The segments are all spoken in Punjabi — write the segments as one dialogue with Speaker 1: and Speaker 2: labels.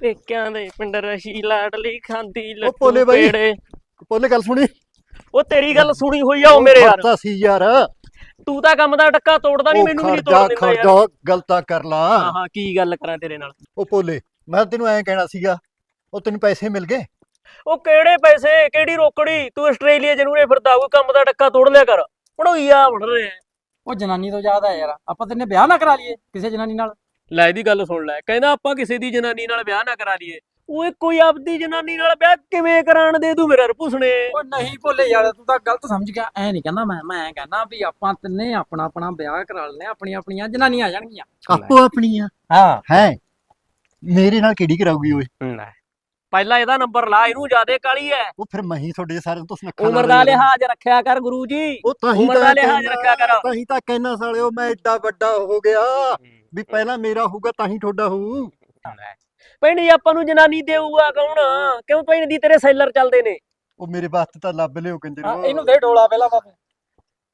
Speaker 1: ਪੇਕਿਆਂ ਦੇ ਪਿੰਡ ਰਸ਼ੀ ਲਾਡਲੀ ਖਾਂਦੀ
Speaker 2: ਉਹ ਭੋਲੇ ਬਾਈ।
Speaker 1: ਪੇੜੇ।
Speaker 2: ਬੋਲੇ ਗੱਲ ਸੁਣੀ।
Speaker 1: ਉਹ ਤੇਰੀ ਗੱਲ ਸੁਣੀ ਹੋਈ ਆ ਉਹ ਮੇਰੇ ਯਾਰ।
Speaker 2: ਖੜਤਾ ਸੀ ਯਾਰ।
Speaker 1: ਤੂੰ ਤਾਂ ਕੰਮ ਦਾ ਟੱਕਾ ਤੋੜਦਾ ਨਹੀਂ
Speaker 2: ਉਹ
Speaker 1: ਮੈਨੂੰ ਵੀ ਨਹੀਂ
Speaker 2: ਖਰਜਾ
Speaker 1: ਤੋੜ ਦਿੰਦਾ ਯਾਰ।
Speaker 2: ਖਰਜਾ ਗਲਤਾ ਕਰ ਲਾ।
Speaker 1: ਹਾਂ ਹਾਂ ਕੀ ਗੱਲ ਕਰਾਂ ਤੇਰੇ ਨਾਲ?
Speaker 2: ਉਹ ਭੋਲੇ ਮੈਂ ਤੈਨੂੰ ਐਂ ਕਹਿਣਾ ਸੀਗਾ ਉਹ ਤੈਨੂੰ ਪੈਸੇ ਮਿਲ ਗਏ?
Speaker 1: ਉਹ ਕਿਹੜੇ ਪੈਸੇ? ਕਿਹੜੀ ਰੋਕੜੀ? ਤੂੰ ਆਸਟ੍ਰੇਲੀਆ ਜਨੂਰੇ ਫਿਰਦਾ ਕੋਈ ਕੰਮ ਦਾ ਟੱਕਾ ਤੋੜ ਲਿਆ ਕਰ। ਪੜੋਈਆ ਬਣ ਰਿਹਾ
Speaker 3: ਉਹ ਜਨਾਨੀ ਤੋਂ ਜ਼ਿਆਦਾ ਯਾਰ ਆਪਾਂ ਤੈਨੇ ਵਿਆਹ ਨਾ ਕਰਾ ਲਈਏ ਕਿਸੇ ਜਨਾਨੀ ਨਾਲ।
Speaker 1: ਲੈ ਇਹਦੀ ਗੱਲ ਸੁਣ ਲੈ ਕਹਿੰਦਾ ਆਪਾਂ ਕਿਸੇ ਦੀ ਜਨਾਨੀ ਨਾਲ ਵਿਆਹ ਨਾ ਕਰਾ ਲਈਏ। ਓਏ ਕੋਈ ਆਪਦੀ ਜਨਾਨੀ ਨਾਲ ਵਿਆਹ ਕਿਵੇਂ ਕਰਾਣ ਦੇ ਤੂੰ ਮੇਰਾ ਪੁੱਛਣੇ
Speaker 3: ਉਹ ਨਹੀਂ ਭੋਲੇ ਯਾਰ ਤੂੰ ਤਾਂ ਗਲਤ ਸਮਝ ਗਿਆ। ਐ ਨਹੀਂ ਕਹਿੰਦਾ ਮੈਂ ਮੈਂ ਕਹਿੰਦਾ ਵੀ ਆਪਾਂ ਤਿੰਨੇ ਆਪਣਾ ਆਪਣਾ ਵਿਆਹ ਕਰਾ ਲੈਨੇ ਆਂ, ਆਪਣੀਆਂ ਆਪਣੀਆਂ ਜਨਾਨੀਆਂ ਆ ਜਾਣਗੀਆਂ।
Speaker 2: ਆਪੋ ਆਪਣੀਆਂ।
Speaker 3: ਹਾਂ।
Speaker 2: ਹੈ? ਮੇਰੇ ਨਾਲ ਕਿਹੜੀ ਕਰਾਉਗੀ ਓਏ?
Speaker 1: ਲੈ ਪਹਿਲਾਂ ਇਹਦਾ ਨੰਬਰ ਲਾ ਇਹਨੂੰ ਜਿਆਦੇ ਕਾਲੀ ਐ।
Speaker 2: ਉਹ ਫਿਰ ਮੈਂ ਹੀ ਤੁਹਾਡੇ ਸਾਰਿਆਂ ਤੋਂ ਸੁਨੱਖਾ
Speaker 1: ਉਮਰ ਦਾ ਲਿਹਾਜ਼ ਰੱਖਿਆ ਕਰ ਗੁਰੂ ਜੀ।
Speaker 2: ਉਹ ਤਾਂ ਹੀ
Speaker 1: ਉਮਰ ਦਾ ਲਿਹਾਜ਼ ਰੱਖਿਆ ਕਰ।
Speaker 2: ਤਾਂ ਹੀ ਤਾਂ ਕਹਿਣਾ ਸਾਲਿਓ ਮੈਂ ਐਡਾ ਵੱਡਾ ਹੋ ਗਿਆ। ਵੀ ਪਹਿਲਾਂ ਮੇਰਾ ਹੋਊਗਾ ਤਾਂ ਹੀ ਤੁਹਾਡਾ ਹੋਊ।
Speaker 1: ਭੈਣੀ ਆਪਾਂ ਨੂੰ ਜਨਾਨੀ ਦੇਊਗਾ ਕੌਣ? ਕਿਉਂ ਭੈਣ ਦੀ ਤੇਰੇ ਸੈਲਰ ਚੱਲਦੇ ਨੇ?
Speaker 2: ਉਹ ਮੇਰੇ ਵਾਸਤੇ ਤਾਂ ਲੱਭ ਲਿਓ ਕੰਜਰ।
Speaker 3: ਇਹਨੂੰ ਦੇ ਢੋਲਾ ਪਹਿਲਾਂ ਬਾਪੂ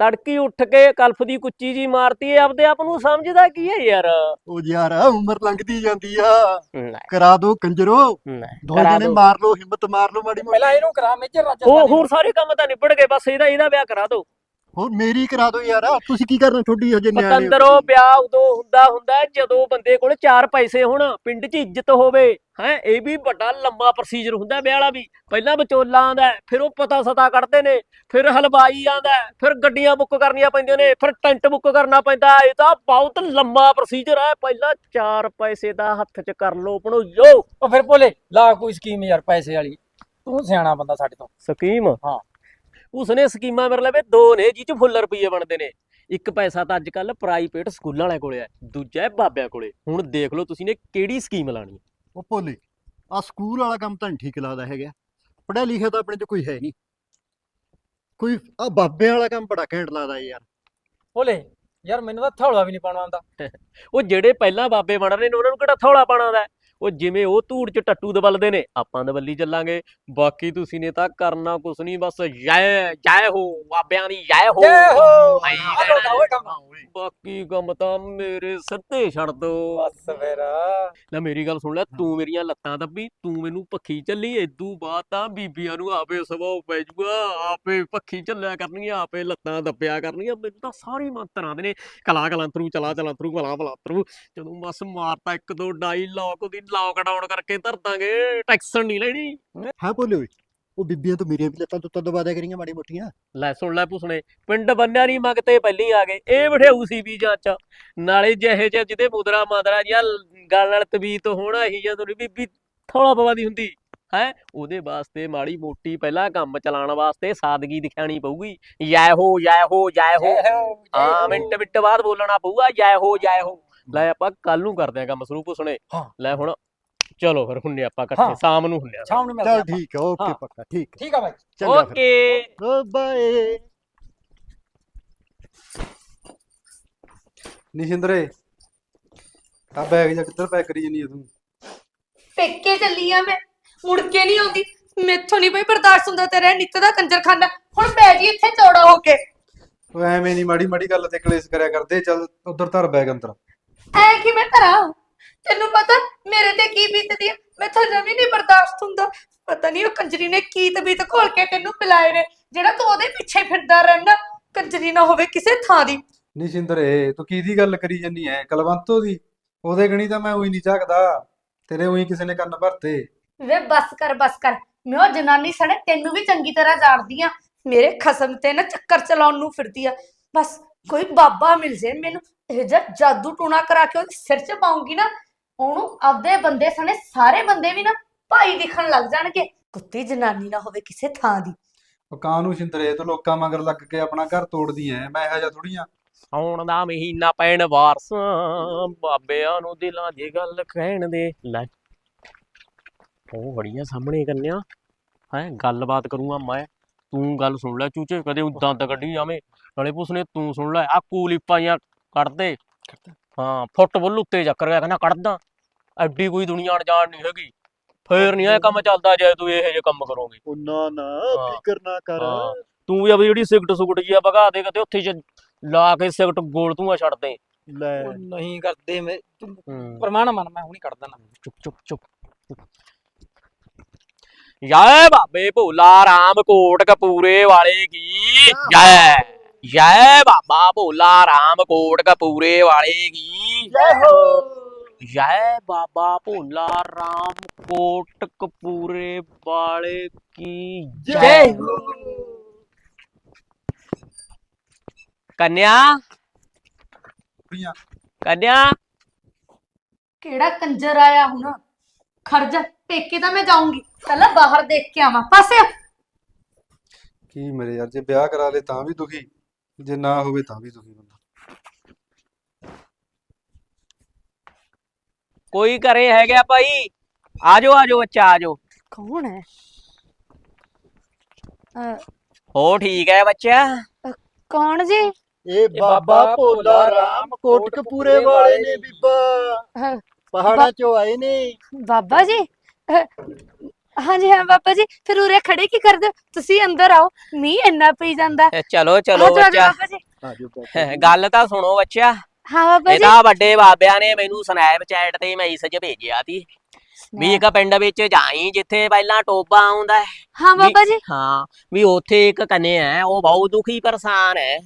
Speaker 1: ਤੜਕੀ ਉੱਠ ਕੇ ਕਲਫ ਦੀ ਕੁੱਚੀ ਜੀ ਮਾਰਤੀ ਏ ਆਪਦੇ ਆਪ ਨੂੰ ਸਮਝਦਾ ਕੀ ਹੈ ਯਾਰ?
Speaker 2: ਉਹ ਯਾਰ ਉਮਰ ਲੰਘਦੀ ਜਾਂਦੀ ਆ। ਕਰਾ ਦੋ ਕੰਜਰੋ। ਦੋ ਜਣੇ। ਮਾਰ ਲਓ ਹਿੰਮਤ ਮਾਰ ਲਓ ਮਾੜੀ ਮੋਟੀ।
Speaker 3: ਪਹਿਲਾਂ ਇਹਨੂੰ ਕਰਾ ਮੇਜਰ ਰਾਜਾ
Speaker 1: ਉਹ ਹੋਰ ਸਾਰੇ ਕੰਮ ਤਾਂ ਨਿਬੜ ਗਏ ਬਸ ਇਹਦਾ ਇਹਦਾ ਵਿਆਹ ਕਰਾ ਦੋ।
Speaker 2: ਹੋਰ ਮੇਰੀ ਕਰਾ ਦਿਓ ਯਾਰ। ਤੁਸੀਂ ਕੀ ਕਰਨਾ ਤੁਹਾਡੀ ਹਜੇ ਨਿਆਣੇ।
Speaker 1: ਪਤੰਦਰੋ ਵਿਆਹ ਉਦੋਂ ਹੁੰਦਾ ਹੁੰਦਾ ਜਦੋਂ ਬੰਦੇ ਕੋਲ ਚਾਰ ਪੈਸੇ ਹੋਣ ਪਿੰਡ 'ਚ ਇੱਜ਼ਤ ਹੋਵੇ ਹੈ ਇਹ ਵੀ ਵੱਡਾ ਲੰਮਾ ਪ੍ਰੋਸੀਜਰ ਹੁੰਦਾ ਵਿਆਹ ਵਾਲਾ ਵੀ। ਪਹਿਲਾਂ ਵਿਚੋਲਾ ਆਂਦਾ ਫਿਰ ਉਹ ਪਤਾ ਸਤਾ ਕੱਢਦੇ ਨੇ ਫਿਰ ਹਲਵਾਈ ਆਂਦਾ ਫਿਰ ਗੱਡੀਆਂ ਬੁੱਕ ਕਰਨੀਆਂ ਪੈਂਦੀਆਂ ਨੇ ਫਿਰ ਟੈਂਟ ਬੁੱਕ ਕਰਨਾ ਪੈਂਦਾ ਇਹ ਤਾਂ ਬਹੁਤ ਲੰਮਾ ਪ੍ਰੋਸੀਜਰ ਹੈ। ਪਹਿਲਾਂ ਚਾਰ ਪੈਸੇ ਦਾ ਹੱਥ 'ਚ ਕਰ ਲੋ ਬਣੋਇਓ
Speaker 3: ਉਹ ਫਿਰ ਭੋਲੇ ਲਾ ਕੋਈ ਸਕੀਮ ਯਾਰ ਪੈਸੇ ਵਾਲੀ। ਤੂੰ ਸਿਆਣਾ ਬੰਦਾ ਸਾਡੇ ਤੋਂ।
Speaker 1: ਸਕੀਮ?
Speaker 3: ਹਾਂ।
Speaker 1: ਉਸਨੇ ਸਕੀਮਾਂ ਮੇਰੇ ਲਵੇ ਦੋ ਨੇ ਜੀ ਚ ਫੁੱਲ ਰੁਪਏ ਬਣਦੇ ਨੇ। ਇੱਕ ਪੈਸਾ ਤਾਂ ਅੱਜ ਕੱਲ ਪ੍ਰਾਈਵੇਟ ਸਕੂਲਾਂ ਵਾਲਿਆਂ ਕੋਲੇ ਹੈ ਦੂਜਾ ਹੈ ਬਾਬਿਆਂ ਕੋਲੇ। ਹੁਣ ਦੇਖ ਲਓ ਤੁਸੀਂ ਨੇ ਕਿਹੜੀ ਸਕੀਮ ਲਾਣੀ ਹੈ।
Speaker 2: ਉਹ ਭੋਲੇ ਆ ਸਕੂਲ ਵਾਲਾ ਕੰਮ ਤਾਂ ਠੀਕ ਲੱਗਦਾ ਹੈਗਾ। ਪੜਿਆ ਲਿਖਿਆ ਤਾਂ ਆਪਣੇ ਚ ਕੋਈ ਹੈ ਨਹੀਂ ਕੋਈ ਆ ਬਾਬੇ ਵਾਲਾ ਕੰਮ ਬੜਾ ਘੈਂਟ ਲੱਗਦਾ ਯਾਰ।
Speaker 3: ਭੋਲੇ ਯਾਰ ਮੈਨੂੰ ਤਾਂ ਥੌਲਾ ਵੀ ਨਹੀਂ ਪਾਉਣਾ ਆਉਂਦਾ।
Speaker 1: ਉਹ ਜਿਹੜੇ ਪਹਿਲਾਂ ਬਾਬੇ ਬਣ ਰਹੇ ਨੇ ਉਹਨਾਂ ਨੂੰ ਕਿਹੜਾ ਥੌਲਾ ਪਾਣਾ ਦਾ ਹੈ? ਉਹ ਜਿਵੇਂ ਉਹ ਧੂੜ ਚ ਟੱਟੂ ਦਬਲਦੇ ਨੇ ਆਪਾਂ ਦਬੱਲੀ ਚੱਲਾਂਗੇ। ਬਾਕੀ ਤੁਸੀਂ ਨੇ ਤਾਂ ਕਰਨਾ ਕੁਛ ਨਹੀਂ ਬਸ ਜੈ ਜੈ ਹੋ ਬਾਬਿਆਂ ਦੀ ਜੈ ਹੋ।
Speaker 3: ਜੈ ਹੋ! ਓਏ ਕੰਮ।
Speaker 1: ਬਾਕੀ ਕੰਮ ਤਾਂ ਮੇਰੇ ਸਿੱਧੇ ਛੱਡ ਦੋ।
Speaker 3: ਬਸ ਫਿਰ।
Speaker 1: ਲੈ ਮੇਰੀ ਗੱਲ ਸੁਣ ਲੈ ਤੂੰ ਮੇਰੀਆਂ ਲੱਤਾਂ ਦੱਬੀ ਤੂੰ ਮੈਨੂੰ ਪੱਖੀ ਚੱਲੀ ਏਦੂ ਬਾਅਦ ਤਾਂ ਬੀਬੀਆਂ ਨੂੰ ਆਪੇ ਸਵਾਉ ਪੈ ਜੂਗਾ। ਆਪੇ ਪੱਖੀ ਚੱਲਿਆ ਕਰਨੀਆਂ ਆਪੇ ਲੱਤਾਂ ਦੱਬਿਆ ਕਰਨੀਆਂ ਮੈਨੂੰ ਤਾਂ ਸਾਰੇ ਮੰਤਰ ਆਉਂਦੇ ਨੇ। ਕਲਾ ਕਲੰਤਰੂ ਚਲਾ ਚਲੰਤਰੂ ਕਲਾ ਬਲਾਤਰੂ ਜਦੋਂ ਬਸ ਮਾਰਤਾ ਇੱਕ ਦੋ ਡਾਇਲੌਗ ਉਹਦੀ ਲਾਕਡਾਊਨ ਕਰਕੇ ਧਰ ਦਾਂਗੇ ਟੈਕਸਨ ਨਹੀਂ ਲੈਣੀ।
Speaker 2: ਹੈ ਓਏ ਉਹ ਬੀਬੀਆਂ ਤੋਂ ਮੇਰੀਆਂ ਵੀ ਲੱਤਾਂ ਤੋਂ ਦਬਾ ਦਿਆ ਕਰੀਆਂ ਮਾੜੀ ਮੋਟੀਆਂ।
Speaker 1: ਲੈ ਸੁਣ ਲੈ ਪੁੱਛਣੇ ਪਿੰਡ ਬੰਨਿਆ ਨਹੀਂ ਮੰਗਤੇ ਪਹਿਲੀ ਆ ਗਏ। ਇਹ ਬਿਠਾਊ ਸੀ ਵੀ ਜਾਂਚ ਨਾਲੇ ਜਿਹੇ ਜਿਹੇ ਜਿਹਦੇ ਮੁਦਰਾ ਮਾਦਰਾ ਜਾਂ ਗੱਲ ਨਾਲ ਤਬੀਤ ਹੋਣਾ ਹੀ ਜਦੋਂ ਬੀਬੀ ਥੋੜਾ ਪਵਾਦੀ ਹੁੰਦੀ। ਹੈ ਉਹਦੇ ਵਾਸਤੇ ਮਾੜੀ ਮੋਟੀ ਪਹਿਲਾਂ ਕੰਮ ਚਲਾਉਣ ਵਾਸਤੇ ਸਾਦਗੀ ਦਿਖਾਣੀ ਪਊਗੀ। ਜੈ ਹੋ ਜੈ ਹੋ ਜੈ ਹੋ। ਹਾਂ ਮਿੰਟ ਮਿੰਟ ਬਾਅਦ ਬੋਲਣਾ ਪਊਗਾ ਜੈ ਹੋ ਜੈ ਹੋ। ਲੈ ਆਪਾਂ ਕੱਲ ਨੂੰ ਕਰਦੇ ਆ ਕੰਮ ਸ਼ੁਰੂ ਪੁੱਛਣੇ
Speaker 3: ਹਾਂ।
Speaker 1: ਲੈ ਹੁਣ ਚਲੋ ਫਿਰ ਹੁੰਨੇ ਆਪਾਂ ਇਕੱਠੇ
Speaker 3: ਹਾਂ।
Speaker 1: ਸ਼ਾਮ ਨੂੰ ਹੁੰਨੇ ਆ
Speaker 3: ਸ਼ਾਮ ਨੂੰ ਮਿਲਦੇ
Speaker 2: ਚੱਲ
Speaker 3: ਆਪਾਂ।
Speaker 2: ਠੀਕ ਹੈ ਓਕੇ
Speaker 3: ਹਾਂ।
Speaker 2: ਪੱਕਾ ਠੀਕ
Speaker 3: ਠੀਕ ਆ ਬਾਈ।
Speaker 2: ਚੰਗਾ ਫਿਰ।
Speaker 1: ਓਕੇ।
Speaker 2: ਓ ਬਾਏ
Speaker 4: ਨਿਸ਼ਿੰਦਰੇ ਆ ਬੈਗ ਜਾਂ ਕਿੱਧਰ ਪੈਕ ਕਰੀ ਜਾਨੀ ਆ ਤੂੰ?
Speaker 5: ਪੇਕੇ ਚੱਲੀ ਆ ਮੈਂ ਮੁੜ ਕੇ ਨਹੀਂ ਆਉਂਦੀ। ਮੈਥੋਂ ਨਹੀਂ ਬਈ ਬਰਦਾਸ਼ਤ ਹੁੰਦਾ ਤੇਰਾ ਨਿੱਤ ਦਾ ਕੰਜਰਖਾਨਾ। ਹੁਣ ਪੈ ਜੀ ਇੱਥੇ ਚੌੜਾ ਹੋ ਕੇ।
Speaker 4: ਉਹ ਐਵੇਂ ਨਹੀਂ ਮਾੜੀ ਮਾੜੀ ਗੱਲ ਤੇ ਕਲੇਸ਼ ਕਰਿਆ ਕਰਦੇ ਚੱਲ ਉਧਰ ਧਰ ਬੈਗ ਅੰਦਰ।
Speaker 5: ਐ ਕਿਵੇਂ ਕਰਾਂ? ਤੈਨੂੰ ਪਤਾ ਮੇਰੇ ਤੇ ਕੀ ਬੀਤਦੀ ਆ? ਮੈਥੋਂ ਜਮੀ ਨਹੀਂ ਬਰਦਾਸ਼ਤ ਹੁੰਦਾ। ਪਤਾ ਨਹੀਂ ਉਹ ਕੰਜਰੀ ਨੇ ਕੀ ਤਬੀਤ ਘੋਲ ਕੇ ਤੈਨੂੰ ਪਿਲਾਏ ਨੇ ਜਿਹੜਾ ਤੂੰ ਉਹਦੇ ਪਿੱਛੇ ਫਿਰਦਾ ਰਹਿਣਾ ਕੰਜਰੀ ਨਾ ਹੋਵੇ ਕਿਸੇ ਥਾਂ ਦੀ।
Speaker 4: ਨਿਸ਼ਿੰਦਰੇ ਤੂੰ ਕਿਹਦੀ ਗੱਲ ਕਰੀ ਜਾਨੀ ਐ? ਕਲਵੰਤੋ ਦੀ। ਉਹਦੇ ਗਣੀ ਤਾਂ ਮੈਂ ਉਹੀ ਨਹੀਂ ਝਾਕਦਾ। ਤੇਰੇ ਉਹੀ ਕਿਸੇ ਨੇ ਕੰਨ ਭਰਤੇ।
Speaker 5: ਵੇ ਬਸ ਕਰ ਬਸ ਕਰ। ਮੈਂ ਉਹ ਜਨਾਨੀ ਸਣੇ ਤੈਨੂੰ ਵੀ ਚੰਗੀ ਤਰ੍ਹਾਂ ਜਾਣਦੀ ਆ। ਮੇਰੇ ਖਸਮ ਤੇ ਨਾ ਚੱਕਰ ਚਲਾਉਣ ਨੂੰ ਫਿਰਦੀ ਆ। ਬਸ ਕੋਈ ਬਾਬਾ ਮਿਲ ਜੇ ਮੈਨੂੰ ਇਹ ਜਿਹਾ ਜਾਦੂ ਟੂਣਾ ਕਰਾ ਕੇ ਉਹਦੇ ਸਿਰ 'ਚ ਪਾਉਂਗੀ ਨਾ ਉਹਨੂੰ ਆਪਦੇ ਬੰਦੇ ਸਣੇ ਸਾਰੇ ਬੰਦੇ ਵੀ ਨਾ ਭਾਈ ਦਿਖਣ ਲੱਗ ਜਾਣਗੇ। ਕੁੱਤੀ ਜਨਾਨੀ ਨਾ ਹੋਵੇ ਕਿਸੇ ਥਾਂ ਦੀ।
Speaker 4: ਉਹ ਕਾਹਨੂੰ ਸ਼ਿੰਦਰੇ ਤੂੰ ਲੋਕਾਂ ਮਗਰ ਲੱਗ ਕੇ ਆਪਣਾ ਘਰ ਤੋੜਦੀ ਐ ਮੈਂ ਇਹੋ ਜਿਹਾ ਥੋੜੀ ਆ।
Speaker 1: ਸੌਣ ਦਾ ਮਹੀਨਾ ਪੈਣ ਵਾਰਸਾਂ ਬਾਬਿਆਂ ਨੂੰ ਦਿਲਾਂ ਦੀ ਗੱਲ ਕਹਿਣ ਦੇ। ਲੈ ਉਹ ਬੜੀਆਂ ਸਾਹਮਣੇ ਕੰਨਿਆ। ਹੈ ਗੱਲਬਾਤ ਕਰੂੰਗਾ ਮੈਂ। ਤੂੰ ਗੱਲ ਸੁਣ ਲੈ ਚੂਚੇ ਕਦੇ ਉਦਾਂ ਤਾਂ ਕੱਢੀ ਜਾਵੇਂ। ਨਾਲੇ ਪੁੱਛਨੇ ਤੂੰ ਸੁਣ ਲੈ ਆ ਕੂਲੀਪਾਂ ਜਾਂ ਕੱਢ ਦੇ ਹਾਂ ਫੁੱਟਬਾਲ ਉੱਤੇ ਚੱਕਰ ਗਿਆ ਕਹਿੰਦਾ ਕੱਢਦਾ। ਐਡੀ ਕੋਈ ਦੁਨੀਆ ਅਣਜਾਣ ਨਹੀਂ ਹੈਗੀ। ਫੇਰ ਨਹੀਂ ਇਹ ਕੰਮ ਚੱਲਦਾ ਜੇ ਤੂੰ ਇਹੋ ਜਿਹੇ ਕੰਮ ਕਰੋਗੇ।
Speaker 2: ਉਹ ਨਾ ਨਾ
Speaker 1: ਹਾਂ।
Speaker 2: ਫਿਕਰ ਨਾ ਕਰ।
Speaker 1: ਹਾਂ। ਤੂੰ ਵੀ ਆਪਣੀ ਜਿਹੜੀ ਸਿਗਟ ਸੁਗਟ ਜੀ ਆ ਭਗਾ ਦੇ ਕਦੇ ਉੱਥੇ ਚ ਲਾ ਕੇ ਸਿਗਟ ਗੋਲ ਤੂੰ ਛੱਡ ਦੇ।
Speaker 2: ਲੈ।
Speaker 3: ਉਹ ਨਹੀਂ ਕਰਦੇ ਮੈਂ। ਤੂੰ ਪ੍ਰਮਾਣ ਮੰਨ ਮੈਂ ਹੁਣੀ ਕੱਢ ਦੇਣਾ
Speaker 1: ਚੁੱਪ ਚੁੱਪ ਚੁੱਪ। ਜੈ ਬਾਬੇ ਭੋਲਾ ਰਾਮ ਕੋਟ ਕਪੂਰੇ ਵਾਲੇ ਕੀ? ਜੈ। ਜੈ ਬਾਬਾ ਭੋਲਾ ਰਾਮ ਕੋਟ ਕਪੂਰੇ ਵਾਲੇ ਕੀ?
Speaker 2: ਜੈ ਹੋ।
Speaker 1: ਜੈ ਬਾਬਾ ਭੋਲਾ ਰਾਮ ਕੋਟ ਕਪੂਰੇ ਵਾਲੇ ਕੀ?
Speaker 2: ਜੈ ਹੋ।
Speaker 1: ਕੰਨਿਆ? ਕੰਨਿਆ?
Speaker 5: ਕਿਹੜਾ ਕੰਜਰ ਆਇਆ ਹੁਣ? ਖਰਜ ਪੇਕੇ ਤਾਂ ਮੈਂ ਜਾਊਂਗੀ। ਪਹਿਲਾਂ ਬਾਹਰ ਦੇਖ ਕੇ ਆਵਾਂ। ਪਾਸੇ
Speaker 4: ਕੀ ਮੇਰੇ ਯਾਰ ਜੇ ਵਿਆਹ ਕਰਾ ਲੇ ਤਾਂ ਵੀ ਦੁਖੀ। ਜੇ ਨਾ ਹੋਵੇ ਤਾਂ ਵੀ ਦੁਖੀ ਬੰਦਾ।
Speaker 1: ਕੋਈ ਘਰੇ ਹੈਗਾ ਭਾਈ? ਆਜੋ ਆਜੋ ਬੱਚਾ ਆਜੋ।
Speaker 5: ਕੌਣ ਹੈ?
Speaker 1: ਹੋ ਠੀਕ ਹੈ ਬੱਚਾ?
Speaker 5: ਕੌਣ ਜੀ?
Speaker 2: ਇਹ ਬਾਬਾ ਭੋਲਾ ਰਾਮ ਕੋਟਕਪੂਰੇ ਵਾਲੇ ਨੇ ਬੀਬਾ। ਪਹਾੜਾਂ ਚੋਂ ਆਏ ਨੇ।
Speaker 5: ਬਾਬਾ ਜੀ ਹਾਂਜੀ ਹਾਂ ਬਾਬਾ ਜੀ ਫਿਰ ਉਰੇ ਖੜੇ ਕੀ ਕਰਦੇ ਹੋ? ਤੁਸੀਂ ਅੰਦਰ ਆਓ ਮੀਂਹ ਇੰਨਾ ਪਈ ਜਾਂਦਾ।
Speaker 1: ਚਲੋ ਚਲੋ ਬੱਚਾ।
Speaker 5: ਜੀ।
Speaker 2: ਆਜੋ।
Speaker 1: ਗੱਲ ਤਾਂ ਸੁਣੋ ਬੱਚਾ।
Speaker 5: ਹਾਂ ਬਾਬਾ
Speaker 1: ਇਹ
Speaker 5: ਜੀ।
Speaker 1: ਤਾਂ ਵੱਡੇ ਬਾਬਿਆਂ ਨੇ ਮੈਨੂੰ ਸਨੈਪਚੈਟ ਤੇ ਮੈਸੇਜ ਭੇਜਿਆ ਸੀ। ਵੀ ਇੱਕ ਪਿੰਡ ਵਿੱਚ ਜਾਈ ਜਿੱਥੇ ਪਹਿਲਾਂ ਟੋਬਾ ਆਉਂਦਾ ਹੈ।
Speaker 5: ਹਾਂ
Speaker 1: ਵੀ-
Speaker 5: ਬਾਬਾ ਜੀ।
Speaker 1: ਹਾਂ ਵੀ ਉੱਥੇ ਇੱਕ ਕੰਨੇ ਹੈ ਉਹ ਬਹੁਤ ਦੁਖੀ ਪਰੇਸ਼ਾਨ ਹੈ।